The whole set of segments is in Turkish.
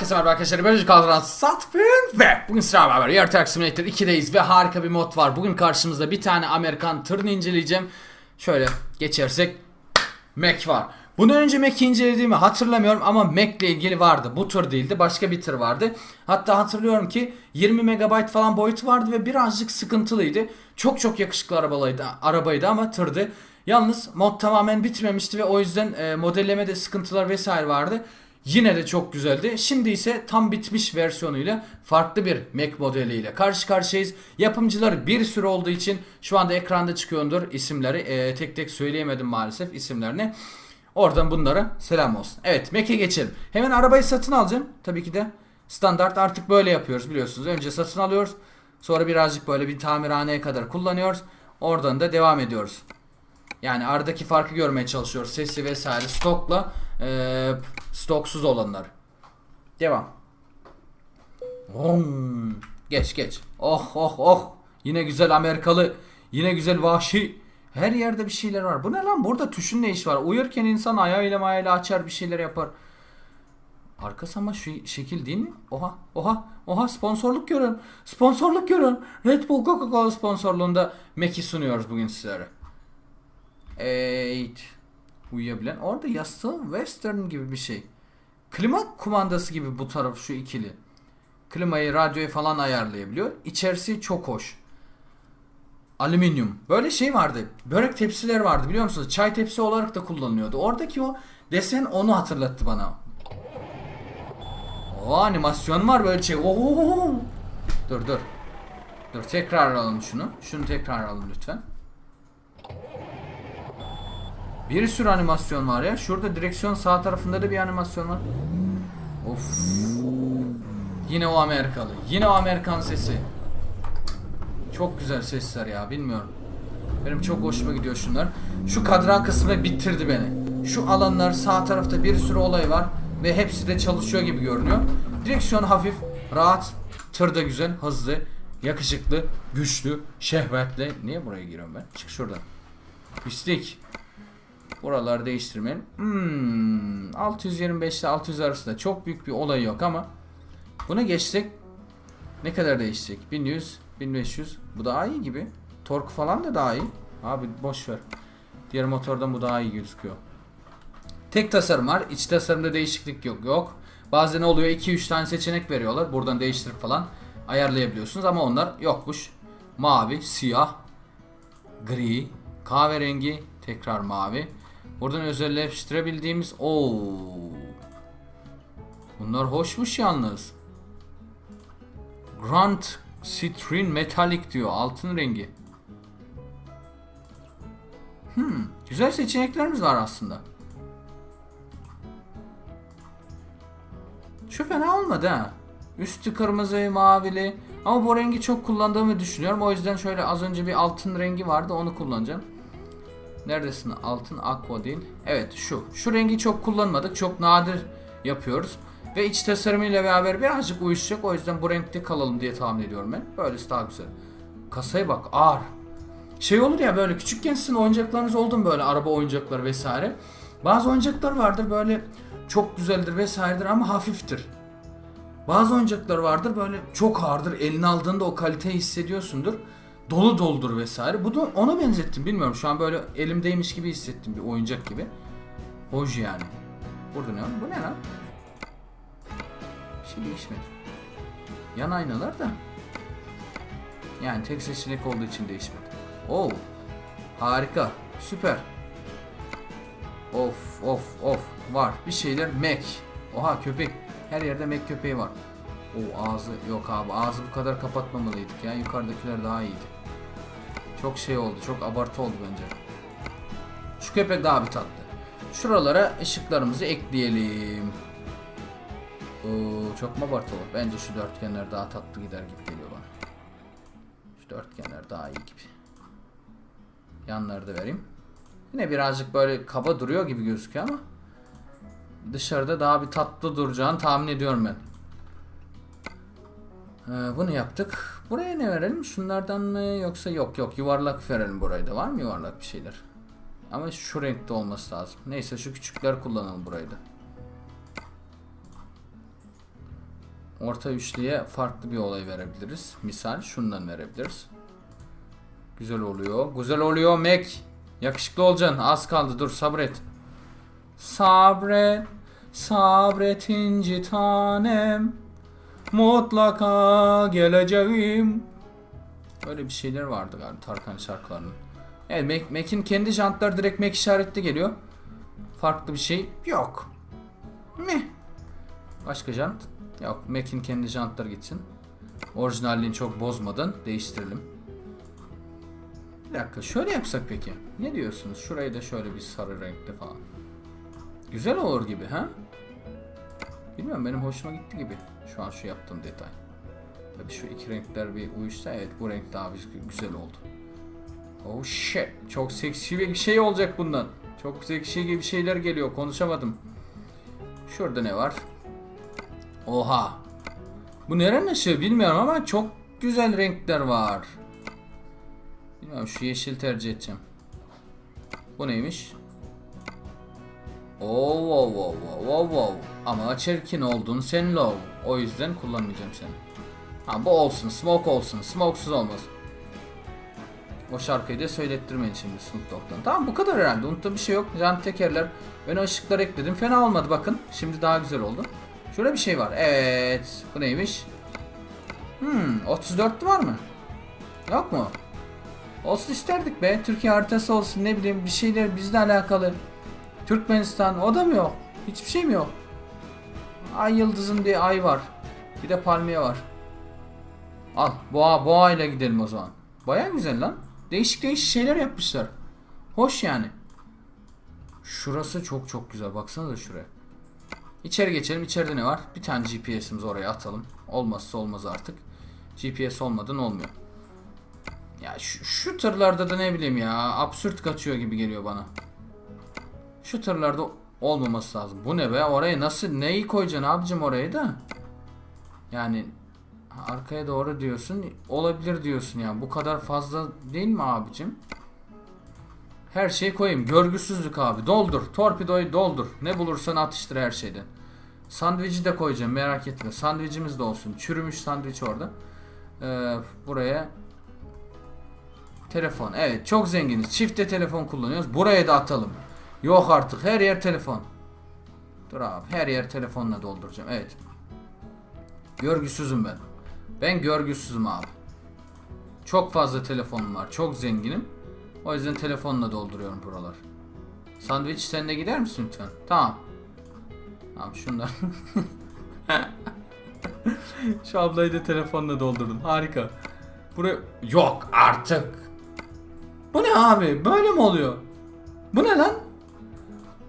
Herkese merhaba arkadaşlar. Ben Kaldıran Satfin ve bugün sıra beraber Yer Truck Simulator 2'deyiz ve harika bir mod var. Bugün karşımızda bir tane Amerikan tırını inceleyeceğim. Şöyle geçersek Mac var. Bundan önce Mac'i incelediğimi hatırlamıyorum ama Mac ile ilgili vardı. Bu tır değildi. Başka bir tır vardı. Hatta hatırlıyorum ki 20 MB falan boyutu vardı ve birazcık sıkıntılıydı. Çok çok yakışıklı arabaydı, arabaydı ama tırdı. Yalnız mod tamamen bitmemişti ve o yüzden e, modellemede sıkıntılar vesaire vardı. Yine de çok güzeldi. Şimdi ise tam bitmiş versiyonuyla farklı bir Mac modeliyle karşı karşıyayız. Yapımcılar bir sürü olduğu için şu anda ekranda çıkıyordur isimleri. Ee, tek tek söyleyemedim maalesef isimlerini. Oradan bunlara selam olsun. Evet Mac'e geçelim. Hemen arabayı satın alacağım. Tabii ki de standart artık böyle yapıyoruz biliyorsunuz. Önce satın alıyoruz. Sonra birazcık böyle bir tamirhaneye kadar kullanıyoruz. Oradan da devam ediyoruz. Yani aradaki farkı görmeye çalışıyoruz. Sesi vesaire stokla eee, stoksuz olanlar. Devam. Vom. Geç geç. Oh oh oh. Yine güzel Amerikalı. Yine güzel vahşi. Her yerde bir şeyler var. Bu ne lan? Burada tuşun ne iş var? Uyurken insan ayağıyla mayayla açar bir şeyler yapar. Arkası ama şu şekil değil mi? Oha, oha, oha sponsorluk görün. Sponsorluk görün. Red Bull Coca-Cola sponsorluğunda Mac'i sunuyoruz bugün sizlere. Eight. Uyuyabilen. Orada yastığı western gibi bir şey. Klima kumandası gibi bu taraf şu ikili. Klimayı, radyoyu falan ayarlayabiliyor. İçerisi çok hoş. Alüminyum. Böyle şey vardı. Börek tepsileri vardı biliyor musunuz? Çay tepsi olarak da kullanılıyordu. Oradaki o desen onu hatırlattı bana. O animasyon var böyle şey. Oo. Dur dur. Dur tekrar alalım şunu. Şunu tekrar alalım lütfen. Bir sürü animasyon var ya. Şurada direksiyon sağ tarafında da bir animasyon var. Of. Yine o Amerikalı. Yine o Amerikan sesi. Çok güzel sesler ya bilmiyorum. Benim çok hoşuma gidiyor şunlar. Şu kadran kısmı bitirdi beni. Şu alanlar sağ tarafta bir sürü olay var. Ve hepsi de çalışıyor gibi görünüyor. Direksiyon hafif, rahat. Tır da güzel, hızlı, yakışıklı, güçlü, şehvetli. Niye buraya giriyorum ben? Çık şuradan. Pislik. Buraları değiştirmeyelim. Hmm, 625 ile 600 arasında çok büyük bir olay yok ama buna geçsek ne kadar değişecek? 1100, 1500. Bu daha iyi gibi. Tork falan da daha iyi. Abi boş ver. Diğer motordan bu daha iyi gözüküyor. Tek tasarım var. İç tasarımda değişiklik yok. Yok. Bazen oluyor 2-3 tane seçenek veriyorlar. Buradan değiştirip falan ayarlayabiliyorsunuz ama onlar yokmuş. Mavi, siyah, gri, kahverengi, tekrar mavi. Buradan özelleştirebildiğimiz o Bunlar hoşmuş yalnız. Grand Citrine Metallic diyor. Altın rengi. Hmm, güzel seçeneklerimiz var aslında. Şu fena olmadı ha. Üstü kırmızı, mavili. Ama bu rengi çok kullandığımı düşünüyorum. O yüzden şöyle az önce bir altın rengi vardı. Onu kullanacağım. Neredesin? Altın aqua değil. Evet şu. Şu rengi çok kullanmadık. Çok nadir yapıyoruz. Ve iç tasarımıyla beraber birazcık uyuşacak. O yüzden bu renkte kalalım diye tahmin ediyorum ben. Böylesi daha güzel. Kasaya bak ağır. Şey olur ya böyle küçükken sizin oyuncaklarınız oldu mu böyle araba oyuncakları vesaire. Bazı oyuncaklar vardır böyle çok güzeldir vesairedir ama hafiftir. Bazı oyuncaklar vardır böyle çok ağırdır. Eline aldığında o kaliteyi hissediyorsundur. Dolu doludur vesaire. Bu da ona benzettim bilmiyorum. Şu an böyle elimdeymiş gibi hissettim bir oyuncak gibi. Hoş yani. Burada ne var? Bu ne lan? Bir şey değişmedi. Yan aynalar da. Yani tek seçenek olduğu için değişmedi. Oo. Harika. Süper. Of of of. Var. Bir şeyler Mac. Oha köpek. Her yerde Mac köpeği var. O ağzı yok abi. Ağzı bu kadar kapatmamalıydık ya. Yukarıdakiler daha iyiydi. Çok şey oldu. Çok abartı oldu bence. Şu köpek daha bir tatlı. Şuralara ışıklarımızı ekleyelim. Oo, çok mu abartı? Bence şu dörtgenler daha tatlı gider gibi geliyor bana. Şu dörtgenler daha iyi gibi. Yanları da vereyim. Yine birazcık böyle kaba duruyor gibi gözüküyor ama dışarıda daha bir tatlı duracağını tahmin ediyorum ben. Ee, bunu yaptık. Buraya ne verelim? Şunlardan mı yoksa yok yok yuvarlak verelim burayı da. Var mı yuvarlak bir şeyler? Ama şu renkte olması lazım. Neyse şu küçükler kullanalım burayı da. Orta üçlüye farklı bir olay verebiliriz. Misal şundan verebiliriz. Güzel oluyor. Güzel oluyor Mac. Yakışıklı olacaksın. Az kaldı. Dur sabret. Sabret. Sabret inci tanem. Mutlaka geleceğim. Öyle bir şeyler vardı galiba Tarkan şarkılarının. Evet Mac, Mac'in kendi jantları direkt Mac işaretli geliyor. Farklı bir şey yok. Meh. Başka jant? Yok. Mac'in kendi jantları gitsin. Orijinalliğini çok bozmadan değiştirelim. Bir dakika şöyle yapsak peki. Ne diyorsunuz? Şurayı da şöyle bir sarı renkte falan. Güzel olur gibi ha? Bilmiyorum benim hoşuma gitti gibi. Şu an şu yaptığım detay. Tabii şu iki renkler bir uyuşsa evet bu renk daha güzel oldu. Oh shit. Çok seksi bir şey olacak bundan. Çok seksi gibi şeyler geliyor. Konuşamadım. Şurada ne var? Oha. Bu nerenin ışığı bilmiyorum ama çok güzel renkler var. Bilmiyorum şu yeşil tercih edeceğim. Bu neymiş? Oo wow wow wow wow wow. Ama çirkin oldun sen low. O yüzden kullanmayacağım seni. Ha bu olsun. Smoke olsun. Smokesuz olmaz. O şarkıyı da söylettirmeyin şimdi Snoop Dogg'dan. Tamam bu kadar herhalde. Unuttuğum bir şey yok. Can tekerler. Öne ışıklar ekledim. Fena olmadı bakın. Şimdi daha güzel oldu. Şöyle bir şey var. Evet. Bu neymiş? Hmm. 34 var mı? Yok mu? Olsun isterdik be. Türkiye haritası olsun ne bileyim bir şeyler bizle alakalı. Türkmenistan o da mı yok? Hiçbir şey mi yok? Ay yıldızın diye ay var. Bir de palmiye var. Al boğa boğa ile gidelim o zaman. Baya güzel lan. Değişik değişik şeyler yapmışlar. Hoş yani. Şurası çok çok güzel. Baksanıza şuraya. İçeri geçelim. İçeride ne var? Bir tane GPS'imizi oraya atalım. Olmazsa olmaz artık. GPS olmadan olmuyor. Ya şu, şu tırlarda da ne bileyim ya absürt kaçıyor gibi geliyor bana. Şu tırlarda olmaması lazım. Bu ne be? Oraya nasıl neyi koyacaksın abicim oraya da? Yani arkaya doğru diyorsun. Olabilir diyorsun yani. Bu kadar fazla değil mi abicim? Her şeyi koyayım. Görgüsüzlük abi. Doldur. Torpidoyu doldur. Ne bulursan atıştır her şeyden. Sandviçi de koyacağım merak etme. Sandviçimiz de olsun. Çürümüş sandviç orada. Ee, buraya telefon. Evet çok zenginiz. Çifte telefon kullanıyoruz. Buraya da atalım. Yok artık her yer telefon. Dur abi her yer telefonla dolduracağım. Evet. Görgüsüzüm ben. Ben görgüsüzüm abi. Çok fazla telefonum var. Çok zenginim. O yüzden telefonla dolduruyorum buralar. Sandviç sen de gider misin lütfen? Tamam. Tamam şundan. Şu ablayı da telefonla doldurdum. Harika. Buraya... Yok artık. Bu ne abi? Böyle mi oluyor? Bu ne lan?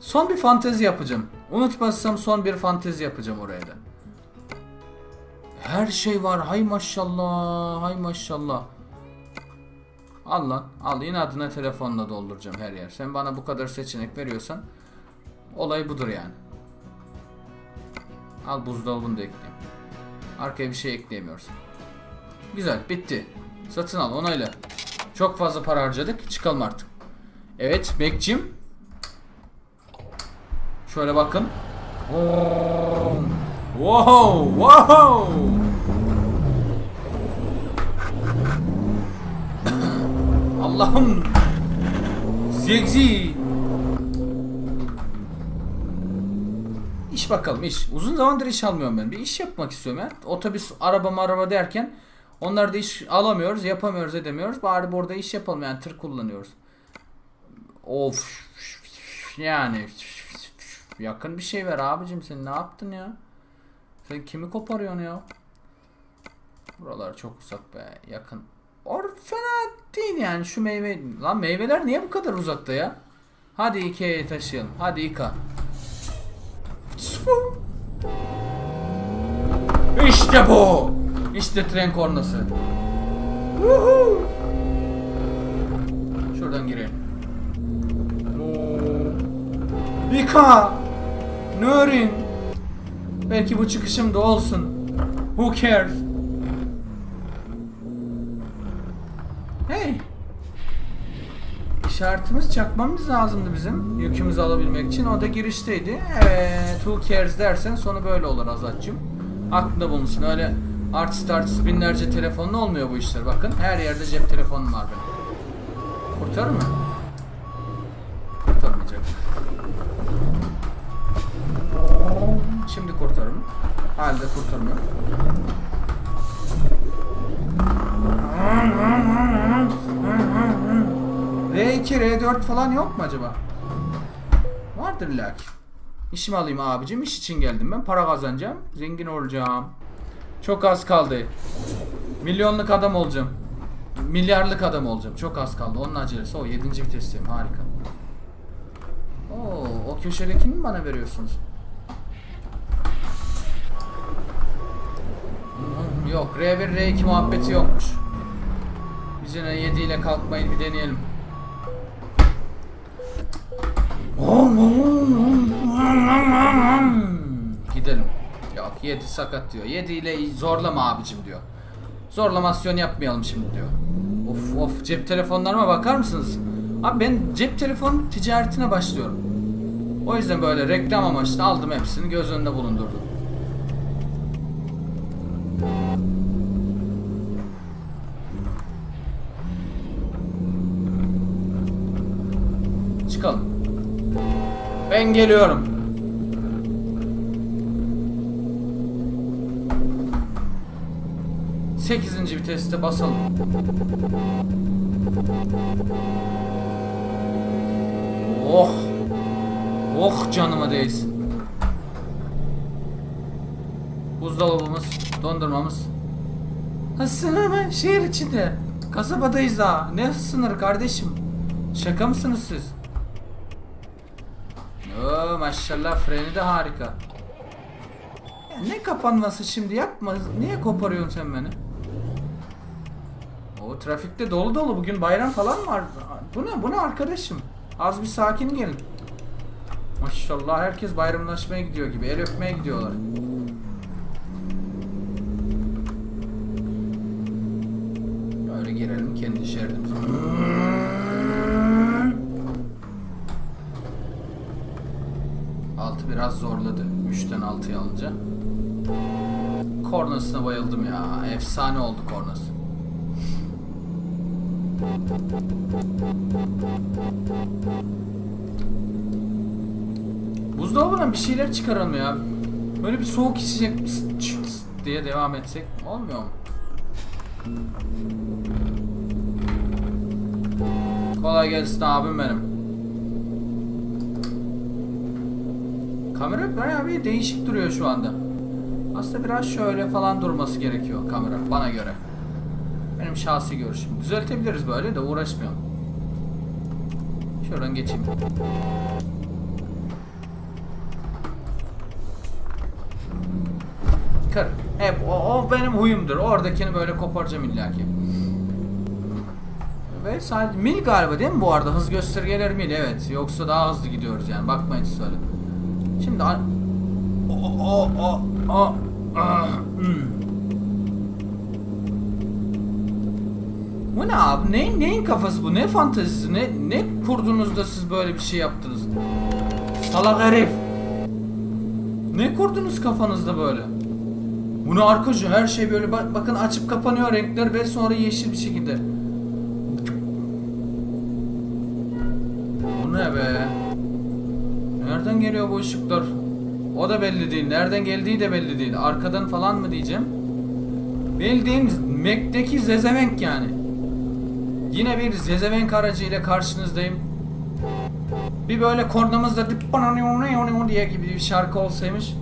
Son bir fantezi yapacağım. Unutmazsam son bir fantezi yapacağım oraya da. Her şey var. Hay maşallah. Hay maşallah. Al lan. Al inadına telefonla dolduracağım her yer. Sen bana bu kadar seçenek veriyorsan olay budur yani. Al buzdolabını da ekleyeyim. Arkaya bir şey ekleyemiyoruz. Güzel bitti. Satın al onayla. Çok fazla para harcadık. Çıkalım artık. Evet Bekçim. Şöyle bakın. Wow, wow. Allah'ım. Zegzi. İş bakalım iş. Uzun zamandır iş almıyorum ben. Bir iş yapmak istiyorum ya. Otobüs, araba araba derken onlar da iş alamıyoruz, yapamıyoruz, edemiyoruz. Bari burada iş yapalım yani tır kullanıyoruz. Of. Yani yakın bir şey ver abicim sen ne yaptın ya? Sen kimi koparıyorsun ya? Buralar çok uzak be yakın. Or fena değil yani şu meyve. Lan meyveler niye bu kadar uzakta ya? Hadi Ikea'ya taşıyalım. Hadi Ika. İşte bu. İşte tren kornası. Şuradan girelim. Ika. Nurin. Belki bu çıkışım da olsun. Who cares? Hey. İşaretimiz çakmamız lazımdı bizim yükümüzü alabilmek için. O da girişteydi. Evet, who cares dersen sonu böyle olur Azat'cığım. Aklında bulunsun. Öyle artist artist binlerce telefonla olmuyor bu işler. Bakın her yerde cep telefonum var benim. Kurtarır mı? Kurtarmayacak. Şimdi kurtarır mı? Halde kurtarmıyor. R2, R4 falan yok mu acaba? Vardır illaki. İşimi alayım abicim. İş için geldim ben. Para kazanacağım. Zengin olacağım. Çok az kaldı. Milyonluk adam olacağım. Milyarlık adam olacağım. Çok az kaldı. Onun acelesi o. 7. vitesteyim. Harika. Oo, o köşedekini mi bana veriyorsunuz? Hmm, Yok. R1, R2 muhabbeti yokmuş. Biz yine 7 ile kalkmayı bir deneyelim. Gidelim. Yok 7 sakat diyor. 7 ile zorlama abicim diyor. Zorlamasyon yapmayalım şimdi diyor. Of of cep telefonlarıma bakar mısınız? Abi ben cep telefon ticaretine başlıyorum. O yüzden böyle reklam amaçlı aldım hepsini göz önünde bulundurdum. Çıkalım. Ben geliyorum. Sekizinci viteste basalım. Oh. Oh canıma değsin. Buzdolabımız, dondurmamız. Ha sınır mı? Şehir içinde. Kasabadayız daha. Ne sınır kardeşim? Şaka mısınız siz? Oo maşallah freni de harika. Ya ne kapanması şimdi yapma. Niye koparıyorsun sen beni? O trafikte dolu dolu bugün bayram falan var. Bu ne? Bu ne arkadaşım? Az bir sakin gelin. Maşallah herkes bayramlaşmaya gidiyor gibi. El öpmeye gidiyorlar. Öyle girelim kendi şeridimize. Altı biraz zorladı. 3'ten 6'ya alınca. Kornasına bayıldım ya. Efsane oldu kornası. Buzdolabından bir şeyler çıkaralım ya. Böyle bir soğuk içecek diye devam etsek olmuyor mu? Kolay gelsin abim benim. Kamera bayağı bir değişik duruyor şu anda. Aslında biraz şöyle falan durması gerekiyor kamera bana göre. Benim şahsi görüşüm. Düzeltebiliriz böyle de uğraşmayalım. Şuradan geçeyim. Kır. Hep o, o benim huyumdur. Oradakini böyle koparacağım illaki. Ve sadece mil galiba değil mi bu arada? Hız göstergeleri mil evet. Yoksa daha hızlı gidiyoruz yani. Bakmayın siz öyle. Şimdi an- o o o o ah, hmm. Bu ne abi? Neyin, neyin kafası bu? Ne fantezisi? Ne, ne kurdunuz da siz böyle bir şey yaptınız? Salak herif. Ne kurdunuz kafanızda böyle? Bu ne arkacı? Her şey böyle bak, bakın açıp kapanıyor renkler ve sonra yeşil bir şekilde. Bu ne be? Nereden geliyor bu ışıklar? O da belli değil. Nereden geldiği de belli değil. Arkadan falan mı diyeceğim? Bildiğin Mac'deki zezevenk yani. Yine bir zezevenk aracı ile karşınızdayım. Bir böyle kornamızda diye gibi bir şarkı olsaymış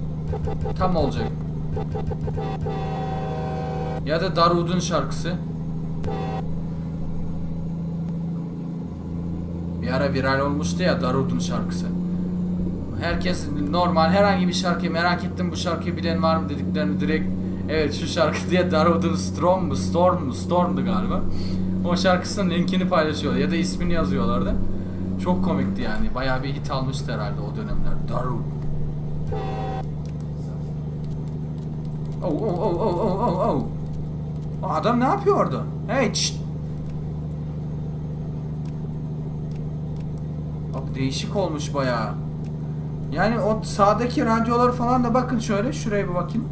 tam olacak. Ya da Darud'un şarkısı. Bir ara viral olmuştu ya Darud'un şarkısı. Herkes normal herhangi bir şarkıyı merak ettim bu şarkıyı bilen var mı dediklerini direkt evet şu şarkı diye Darud'un Storm mu Storm mu Storm'du galiba. O şarkısının linkini paylaşıyor ya da ismini yazıyorlardı. Çok komikti yani. Bayağı bir hit almıştı herhalde o dönemler. Darud. Oh oh oh oh oh oh oh. Adam ne yapıyor orada? Hey şşt. Bak değişik olmuş bayağı. Yani o sağdaki radyolar falan da bakın şöyle şuraya bir bakayım.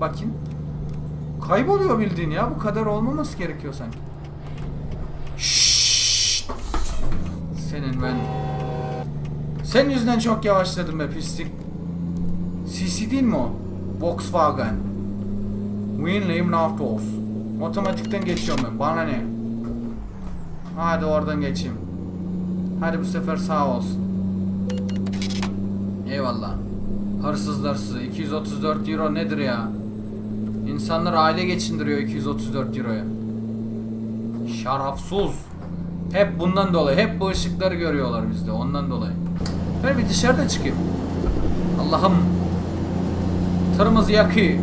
Bakın. Kayboluyor bildiğin ya. Bu kadar olmaması gerekiyor sanki. Şşşt. Senin ben... Senin yüzünden çok yavaşladım be pislik. CC değil mi o? Volkswagen. Winley Naftos. Otomatikten geçiyorum ben. Bana ne? Hadi oradan geçeyim. Hadi bu sefer sağ olsun. Eyvallah. Hırsızlar size. 234 euro nedir ya? İnsanlar aile geçindiriyor 234 euroya. Şarapsız. Hep bundan dolayı. Hep bu ışıkları görüyorlar bizde. Ondan dolayı. Ben bir dışarıda çıkayım. Allah'ım. Tırımız yakıyor.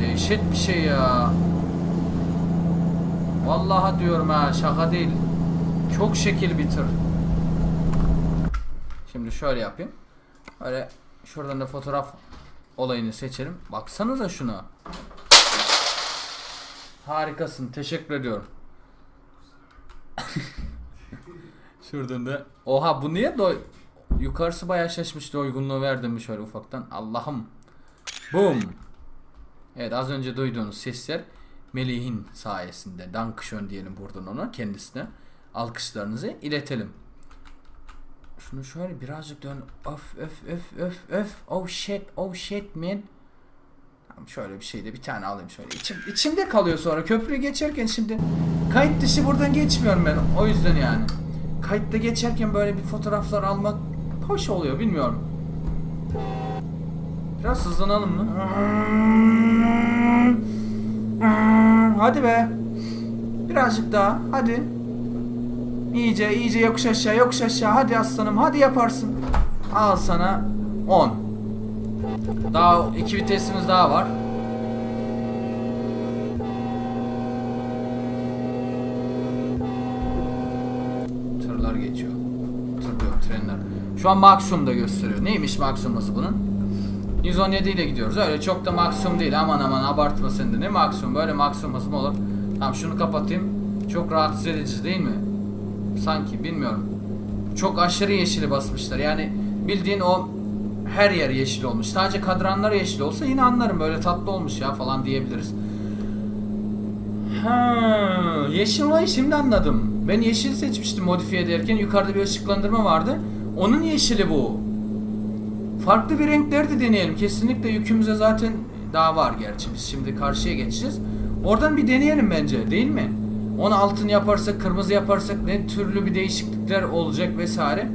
Dehşet bir şey ya. Vallahi diyorum ha şaka değil. Çok şekil bir tır. Şimdi şöyle yapayım. Öyle şuradan da fotoğraf olayını seçelim. Baksanıza şuna. Harikasın. Teşekkür ediyorum. Şuradan da. Oha bu niye doy... Yukarısı bayağı şaşmış doygunluğu verdim şöyle ufaktan. Allah'ım. Boom. Evet az önce duyduğunuz sesler Melih'in sayesinde. Dankeschön diyelim buradan ona kendisine. Alkışlarınızı iletelim. Şunu şöyle birazcık dön. Öf öf öf öf öf. Oh shit oh shit man. Tamam şöyle bir şey de bir tane alayım şöyle. İçim, içimde kalıyor sonra. Köprüyü geçerken şimdi kayıt dışı buradan geçmiyorum ben. O yüzden yani. Kayıtta geçerken böyle bir fotoğraflar almak hoş oluyor bilmiyorum. Biraz hızlanalım mı? Hadi be. Birazcık daha. Hadi. İyice iyice yokuş aşağı yokuş aşağı. Hadi aslanım hadi yaparsın. Al sana 10. Daha iki vitesimiz daha var. Tırlar geçiyor. Tır yok trenler. Şu an maksimumda gösteriyor. Neymiş maksimuması bunun? 117 ile gidiyoruz. Öyle çok da maksimum değil. Aman aman abartma sen de. Ne maksimum? Böyle maksimuması mı olur? Tamam şunu kapatayım. Çok rahatsız edici değil mi? Sanki bilmiyorum. Çok aşırı yeşili basmışlar. Yani bildiğin o her yer yeşil olmuş. Sadece kadranlar yeşil olsa yine anlarım. Böyle tatlı olmuş ya falan diyebiliriz. Ha, yeşil olayı şimdi anladım. Ben yeşil seçmiştim modifiye ederken. Yukarıda bir ışıklandırma vardı. Onun yeşili bu. Farklı bir renkler de deneyelim. Kesinlikle yükümüze zaten daha var gerçi. Biz şimdi karşıya geçeceğiz. Oradan bir deneyelim bence değil mi? Onu altın yaparsak, kırmızı yaparsak ne türlü bir değişiklikler olacak vesaire.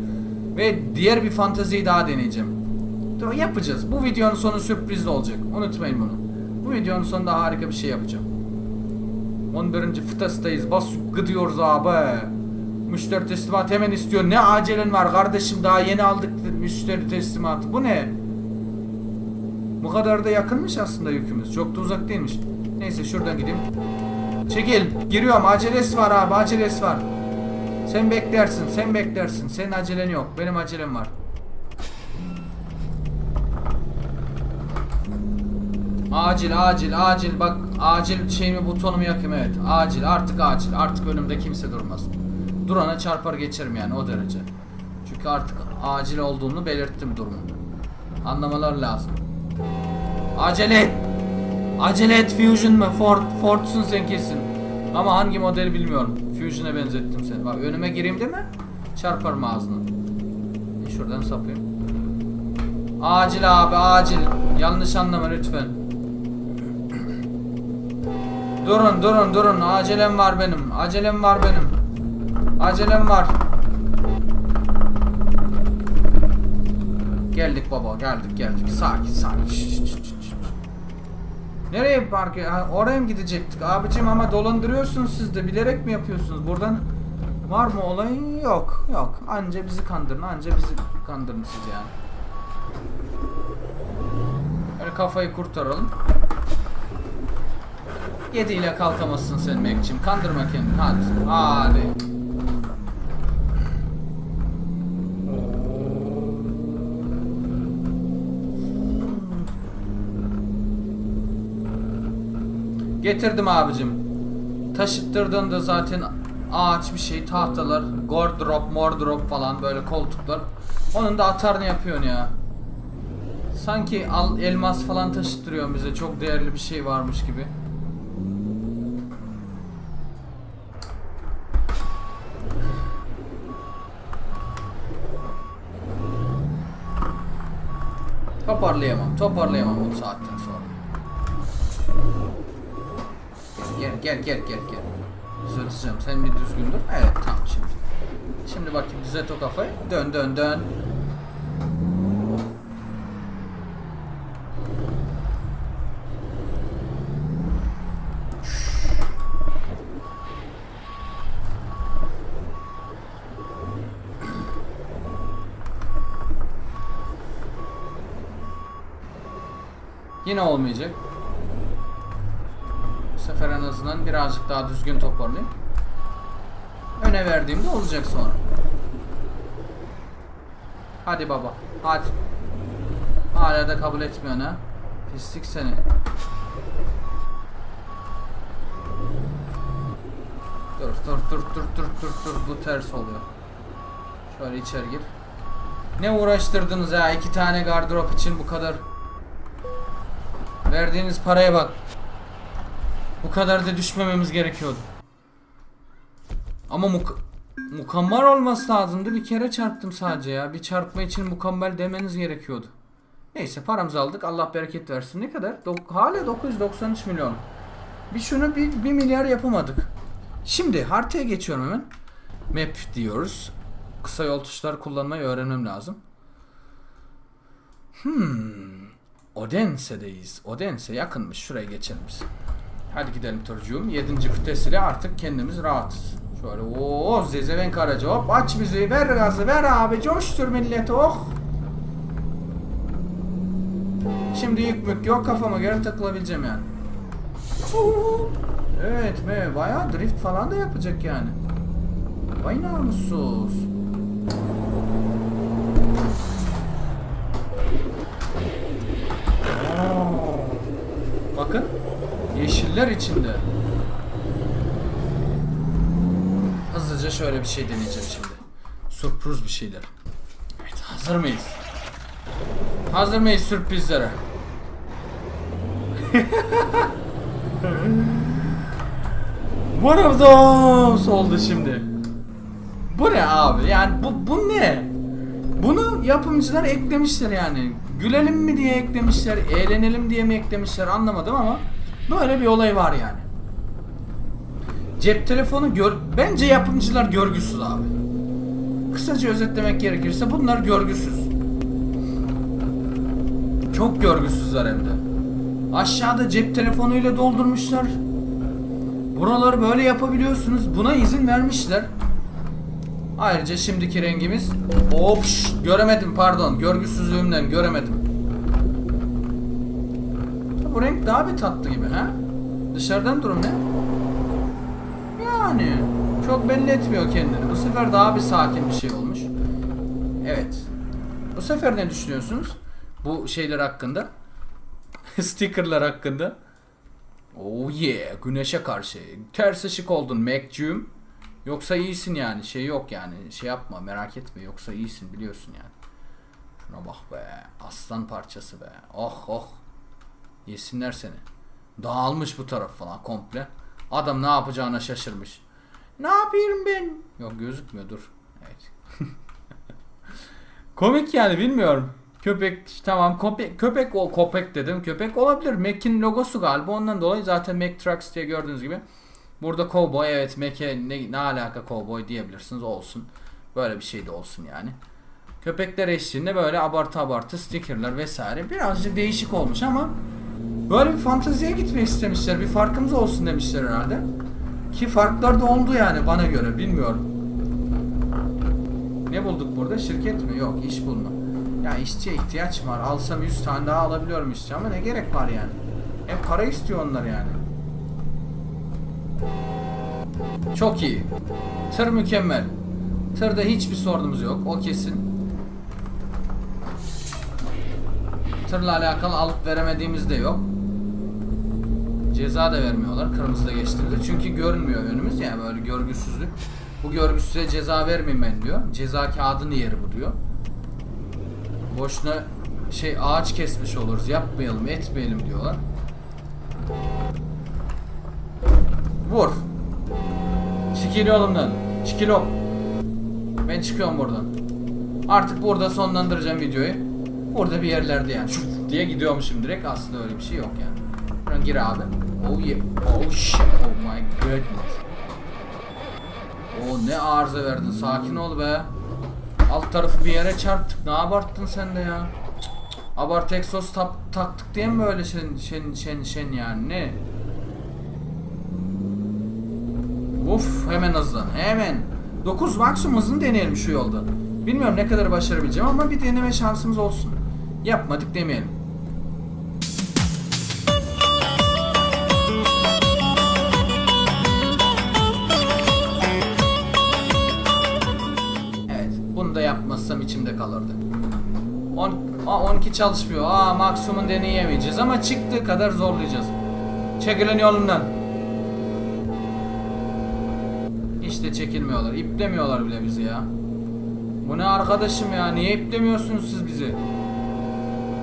Ve diğer bir fanteziyi daha deneyeceğim. Tamam, Yapacağız. Bu videonun sonu sürprizli olacak. Unutmayın bunu. Bu videonun sonunda harika bir şey yapacağım. 11. fıtasındayız. Bas gidiyoruz abi. Müşteri teslimatı hemen istiyor. Ne acelen var kardeşim daha yeni aldık müşteri teslimatı. Bu ne? Bu kadar da yakınmış aslında yükümüz. Çok da uzak değilmiş. Neyse şuradan gideyim. Çekil. Giriyorum. Acelesi var abi. Acelesi var. Sen beklersin. Sen beklersin. Senin acelen yok. Benim acelem var. Acil acil acil bak acil şeyimi butonumu yakayım evet acil artık acil artık önümde kimse durmaz Durana çarpar geçerim yani o derece. Çünkü artık acil olduğunu belirttim durumu Anlamalar lazım. Acele et! Acele et Fusion mu Ford Ford'sun sen kesin. Ama hangi modeli bilmiyorum. Fusion'a benzettim seni. Bak önüme gireyim değil mi? Çarparım ağzına E, Şuradan sapayım. Acil abi acil. Yanlış anlama lütfen. Durun durun durun. Acelem var benim. Acelem var benim Acelem var Geldik baba geldik geldik sakin sakin Şş, şş, şş. Nereye park ha, oraya mı gidecektik abicim ama dolandırıyorsunuz siz de bilerek mi yapıyorsunuz buradan Var mı olayın yok yok anca bizi kandırın anca bizi kandırın siz yani Böyle kafayı kurtaralım 7 ile kalkamazsın sen Mekçim. Kandırma kendini. Hadi. Hadi. Getirdim abicim. Taşıttırdın da zaten ağaç bir şey tahtalar, gordrop, mordrop falan böyle koltuklar. Onun da atarını yapıyorsun ya. Sanki al elmas falan taşıttırıyorsun bize. Çok değerli bir şey varmış gibi. Toparlayamam. Toparlayamam bu saatten sonra. Gel gel gel gel gel. Düzelteceğim. Sen bir düzgün dur. Evet tamam şimdi. Şimdi bakayım düzelt o kafayı. Dön dön dön. Yine olmayacak. Sefer en azından birazcık daha düzgün toparlayayım. Öne verdiğimde olacak sonra. Hadi baba. Hadi. Hala da kabul etmiyorsun ha. Pislik seni. Dur dur dur dur dur dur dur bu ters oluyor. Şöyle içeri gir. Ne uğraştırdınız ya iki tane gardırop için bu kadar. Verdiğiniz paraya bak. Bu kadar da düşmememiz gerekiyordu. Ama muk mukemmel olması lazımdı. Bir kere çarptım sadece ya. Bir çarpma için mükemmel demeniz gerekiyordu. Neyse paramızı aldık. Allah bereket versin. Ne kadar? Dok- hala 993 milyon. Bir şunu bir, bir milyar yapamadık. Şimdi haritaya geçiyorum hemen. Map diyoruz. Kısa yol tuşları kullanmayı öğrenmem lazım. Hmm. Odense'deyiz. Odense yakınmış. Şuraya geçelim biz. Hadi gidelim turcuğum. 7. vites ile artık kendimiz rahatız. Şöyle ooo Zezeven Karaca hop aç müziği ver gazı ver abi coştur milleti oh. Şimdi yük mük yok kafama göre takılabileceğim yani. Evet be bayağı drift falan da yapacak yani. Vay namussuz. Bakın. Yeşiller içinde. Hızlıca şöyle bir şey deneyeceğim şimdi. Sürpriz bir şeyler. Evet hazır mıyız? Hazır mıyız sürprizlere? One of those oldu şimdi. Bu ne abi? Yani bu, bu ne? Bunu yapımcılar eklemişler yani. Gülelim mi diye eklemişler, eğlenelim diye mi eklemişler anlamadım ama böyle bir olay var yani. Cep telefonu gör bence yapımcılar görgüsüz abi. Kısaca özetlemek gerekirse bunlar görgüsüz. Çok görgüsüzler hem de. Aşağıda cep telefonuyla doldurmuşlar. Buraları böyle yapabiliyorsunuz. Buna izin vermişler. Ayrıca şimdiki rengimiz şş, göremedim pardon görgüsüzlüğümden göremedim. Bu renk daha bir tatlı gibi ha? Dışarıdan durum ne? Yani çok belli etmiyor kendini. Bu sefer daha bir sakin bir şey olmuş. Evet. Bu sefer ne düşünüyorsunuz? Bu şeyler hakkında. Stickerlar hakkında. Oh yeah, güneşe karşı. Ters ışık oldun Mac'cüğüm. Yoksa iyisin yani. Şey yok yani. Şey yapma merak etme. Yoksa iyisin biliyorsun yani. Şuna bak be. Aslan parçası be. Oh oh. Yesinler seni. Dağılmış bu taraf falan komple. Adam ne yapacağına şaşırmış. Ne yapayım ben? Yok gözükmüyor dur. Evet. Komik yani bilmiyorum. Köpek tamam köpek köpek o köpek dedim. Köpek olabilir. Mac'in logosu galiba ondan dolayı zaten Mac Trucks diye gördüğünüz gibi. Burada cowboy evet Mac'e ne, ne alaka cowboy diyebilirsiniz olsun. Böyle bir şey de olsun yani. Köpekler eşliğinde böyle abartı abartı stickerlar vesaire birazcık değişik olmuş ama böyle bir fanteziye gitmeyi istemişler. Bir farkımız olsun demişler herhalde. Ki farklar da oldu yani bana göre bilmiyorum. Ne bulduk burada? Şirket mi? Yok iş bulma. Ya işçiye ihtiyaç var. Alsam 100 tane daha alabiliyorum işçi ama ne gerek var yani. Hep para istiyor onlar yani. Çok iyi. Tır mükemmel. Tırda hiçbir sorunumuz yok. O kesin. Tırla alakalı alıp veremediğimiz de yok. Ceza da vermiyorlar kırmızıda geçtiğimizde. Çünkü görünmüyor önümüz yani böyle görgüsüzlük. Bu görgüsüze ceza vermeyeyim ben diyor. Ceza kağıdını yeri bu diyor. Boşuna şey ağaç kesmiş oluruz. Yapmayalım, etmeyelim diyorlar. Vur. Çekil yolumdan. Çekil hop. Ben çıkıyorum buradan. Artık burada sonlandıracağım videoyu. Burada bir yerlerde yani. Şuf diye gidiyormuşum direkt. Aslında öyle bir şey yok yani. Buradan gir abi. Oh yeah. Oh shit. Oh my goodness. O ne arıza verdin. Sakin ol be. Alt tarafı bir yere çarptık. Ne abarttın sen de ya? Abartı egzoz taktık diye mi böyle şen şen şen şen yani ne? Uf hemen hızlan hemen. 9 maksimum hızını deneyelim şu yolda. Bilmiyorum ne kadar başarabileceğim ama bir deneme şansımız olsun. Yapmadık demeyelim. Yapmazsam içimde kalırdı. 10, aa, 12 çalışmıyor. Aa maksimum deneyemeyeceğiz ama çıktığı kadar zorlayacağız. Çekilin yolumdan. Hiç de çekilmiyorlar. İplemiyorlar bile bizi ya. Bu ne arkadaşım ya? Niye iplemiyorsunuz siz bizi?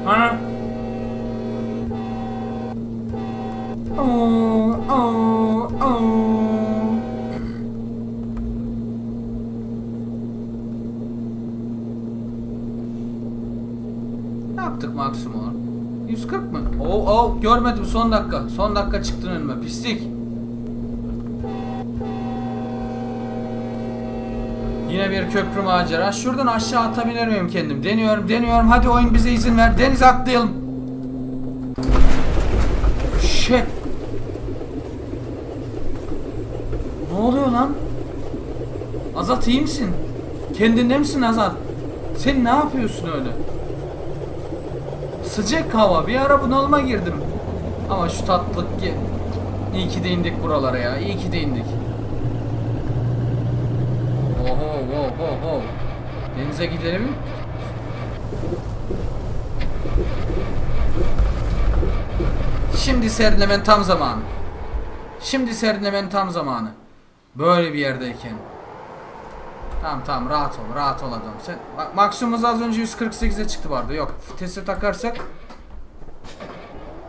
Ha? Oo, oo, oo. Ne yaptık maksimum? 140 mı? Oo, oo görmedim son dakika. Son dakika çıktın önüme. Pislik. Yine bir köprü macera. Şuradan aşağı atabilir miyim kendim? Deniyorum, deniyorum. Hadi oyun bize izin ver. Denize atlayalım. Shit. Ne oluyor lan? Azat iyi misin? Kendinde misin Azat? Sen ne yapıyorsun öyle? Sıcak hava. Bir ara bunalıma girdim. Ama şu tatlılık ki. İyi ki de indik buralara ya. İyi ki de indik. Oho, oho, oho. Denize gidelim. Şimdi serinlemen tam zamanı. Şimdi serinlemen tam zamanı. Böyle bir yerdeyken. Tamam tamam rahat ol rahat ol adam. Sen bak maksimumumuz az önce 148'e çıktı vardı. Yok vitesi takarsak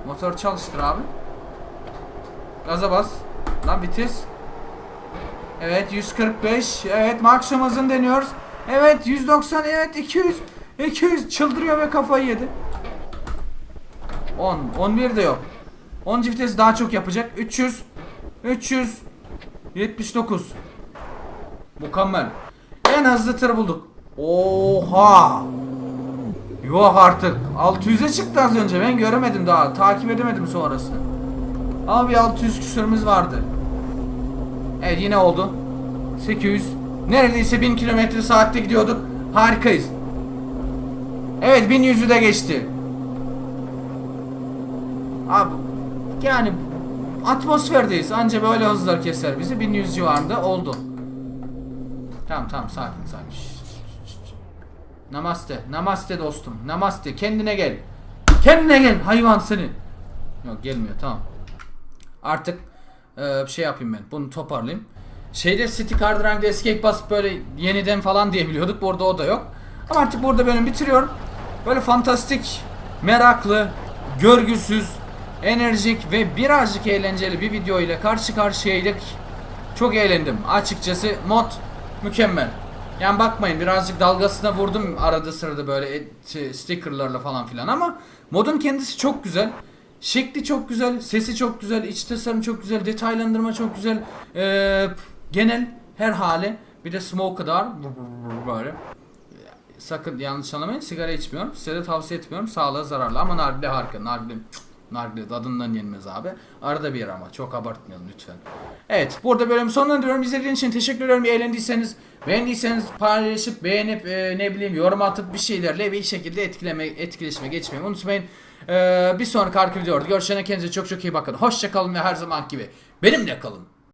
motor çalıştır abi. Gaza bas. Lan vites. Evet 145. Evet maksimum hızını deniyoruz. Evet 190. Evet 200. 200 çıldırıyor ve kafayı yedi. 10. 11 de yok. 10 vites daha çok yapacak. 300. 300. 79. Mükemmel. En hızlı tır bulduk. Oha. Yok artık. 600'e çıktı az önce. Ben göremedim daha. Takip edemedim sonrasını. Ama bir 600 küsürümüz vardı. Evet yine oldu. 800. Neredeyse 1000 kilometre saatte gidiyorduk. Harikayız. Evet 1100'ü de geçti. Abi yani atmosferdeyiz. Anca böyle hızlar keser bizi. 1100 civarında oldu. Tamam tamam sakin sakin. Namaste. Namaste dostum. Namaste. Kendine gel. Kendine gel hayvan seni. Yok gelmiyor tamam. Artık e, şey yapayım ben. Bunu toparlayayım. Şeyde City Card Run'da escape basıp böyle yeniden falan diyebiliyorduk. Burada o da yok. Ama artık burada bölüm bitiriyorum. Böyle fantastik, meraklı, görgüsüz, enerjik ve birazcık eğlenceli bir video ile karşı karşıyaydık. Çok eğlendim. Açıkçası mod mükemmel. Yani bakmayın birazcık dalgasına vurdum arada sırada böyle et- stickerlarla falan filan ama modun kendisi çok güzel. Şekli çok güzel, sesi çok güzel, iç tasarım çok güzel, detaylandırma çok güzel. Ee, genel her hali bir de smoke'ı da var. Böyle. Sakın yanlış anlamayın sigara içmiyorum. Size de tavsiye etmiyorum. Sağlığa zararlı ama nargile harika. Nargile Nargile tadından yenmez abi. Arada bir ama çok abartmayalım lütfen. Evet burada bölümü sonlandırıyorum. İzlediğiniz için teşekkür ederim. Eğlendiyseniz beğendiyseniz paylaşıp beğenip e, ne bileyim yorum atıp bir şeylerle bir şekilde etkileme, etkileşime geçmeyi unutmayın. E, bir sonraki arka videoda görüşene kendinize çok çok iyi bakın. Hoşça kalın ve her zaman gibi benimle kalın.